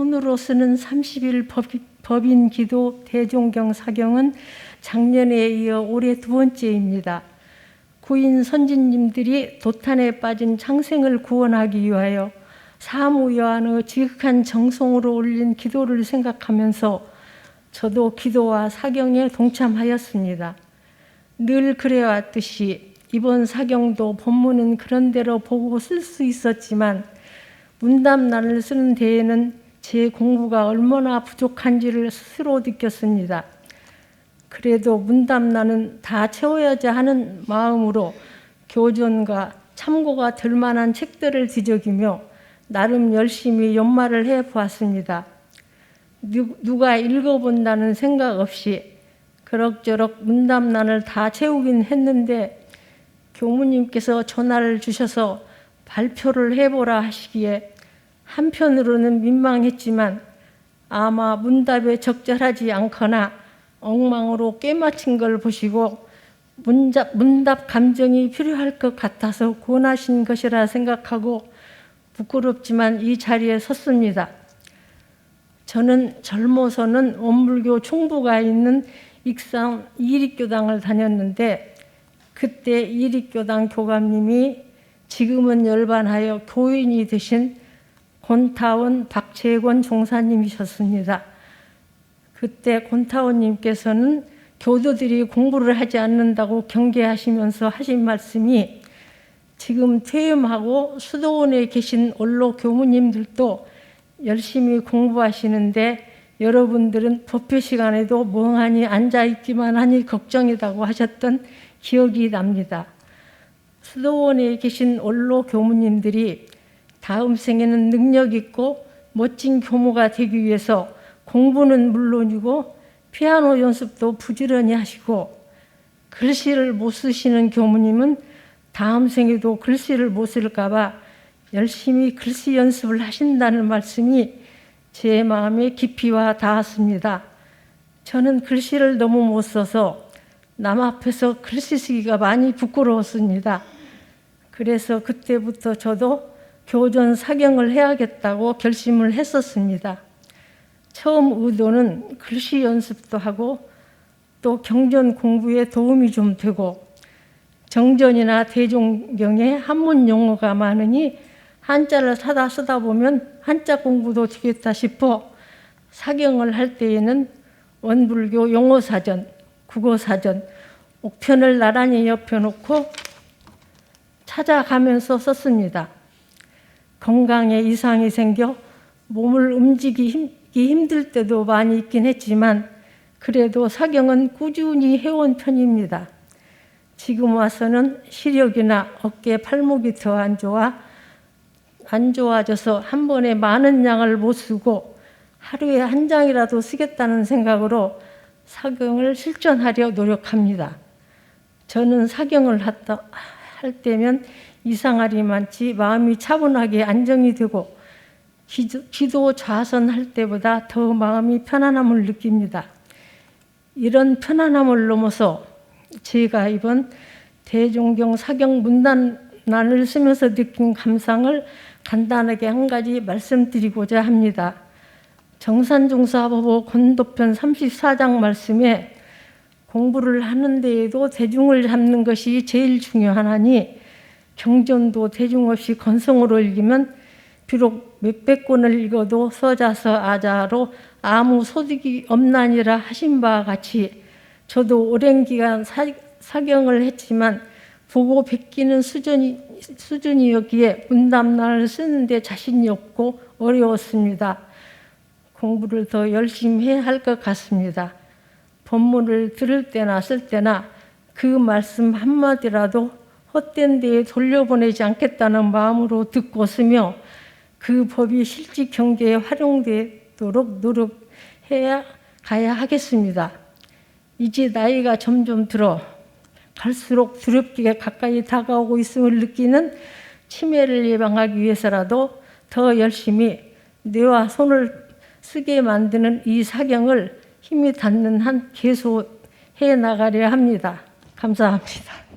손으로 쓰는 30일 법, 법인 기도 대종경 사경은 작년에 이어 올해 두 번째입니다. 구인 선진님들이 도탄에 빠진 창생을 구원하기 위하여 사무여한의 지극한 정성으로 올린 기도를 생각하면서 저도 기도와 사경에 동참하였습니다. 늘 그래왔듯이 이번 사경도 본문은 그런대로 보고 쓸 수 있었지만 문답란을 쓰는 데에는 제 공부가 얼마나 부족한지를 스스로 느꼈습니다. 그래도 문답란은 다 채워야지 하는 마음으로 교전과 참고가 될 만한 책들을 뒤적이며 나름 열심히 연말을 해 보았습니다. 누가 읽어본다는 생각 없이 그럭저럭 문답란을 다 채우긴 했는데 교무님께서 전화를 주셔서 발표를 해보라 하시기에 한편으로는 민망했지만 아마 문답에 적절하지 않거나 엉망으로 꿰맞힌 걸 보시고 문답, 문답 감정이 필요할 것 같아서 권하신 것이라 생각하고 부끄럽지만 이 자리에 섰습니다. 저는 젊어서는 원불교 총부가 있는 익산 이립교당을 다녔는데 그때 이립교당 교감님이 지금은 열반하여 교인이 되신 권타원 박재권 종사님이셨습니다. 그때 권타원님께서는 교도들이 공부를 하지 않는다고 경계하시면서 하신 말씀이 지금 퇴임하고 수도원에 계신 원로 교무님들도 열심히 공부하시는데 여러분들은 법회 시간에도 멍하니 앉아 있기만 하니 걱정이라고 하셨던 기억이 납니다. 수도원에 계신 원로 교무님들이 다음 생에는 능력 있고 멋진 교무가 되기 위해서 공부는 물론이고 피아노 연습도 부지런히 하시고 글씨를 못 쓰시는 교무님은 다음 생에도 글씨를 못 쓸까봐 열심히 글씨 연습을 하신다는 말씀이 제 마음에 깊이 와 닿았습니다. 저는 글씨를 너무 못 써서 남 앞에서 글씨 쓰기가 많이 부끄러웠습니다. 그래서 그때부터 저도 교전 사경을 해야겠다고 결심을 했었습니다. 처음 의도는 글씨 연습도 하고 또 경전 공부에 도움이 좀 되고 정전이나 대종경에 한문 용어가 많으니 한자를 사다 쓰다 보면 한자 공부도 되겠다 싶어 사경을 할 때에는 원불교 용어사전, 국어사전, 옥편을 나란히 옆에 놓고 찾아가면서 썼습니다. 건강에 이상이 생겨 몸을 움직이기 힘들 때도 많이 있긴 했지만 그래도 사경은 꾸준히 해온 편입니다. 지금 와서는 시력이나 어깨, 팔목이 더 안 좋아 안 좋아져서 한 번에 많은 양을 못 쓰고 하루에 한 장이라도 쓰겠다는 생각으로 사경을 실천하려 노력합니다. 저는 사경을 할 때면 많지 마음이 차분하게 안정이 되고 기도, 기도 좌선할 때보다 더 마음이 편안함을 느낍니다. 이런 편안함을 넘어서 제가 이번 대종경 사경 문단란을 쓰면서 느낀 감상을 간단하게 한 가지 말씀드리고자 합니다. 정산종사법호 권도편 34장 말씀에 공부를 하는 데에도 대중을 잡는 것이 제일 중요하나니 경전도 대중 없이 건성으로 읽으면 비록 몇백 권을 읽어도 서자서 아자로 아무 소득이 없나니라 하신 바와 같이 저도 오랜 기간 사, 사경을 했지만 보고 베끼는 수준이, 수준이었기에 문담란을 쓰는데 자신이 없고 어려웠습니다. 공부를 더 열심히 해야 할 것 같습니다. 본문을 들을 때나 쓸 때나 그 말씀 한마디라도 헛된 데에 돌려보내지 않겠다는 마음으로 듣고 쓰며 그 법이 실직 경제에 활용되도록 노력해야 가야 하겠습니다. 이제 나이가 점점 들어 갈수록 두렵게 가까이 다가오고 있음을 느끼는 치매를 예방하기 위해서라도 더 열심히 뇌와 손을 쓰게 만드는 이 사경을 힘이 닿는 한 계속 해 나가려 합니다. 감사합니다.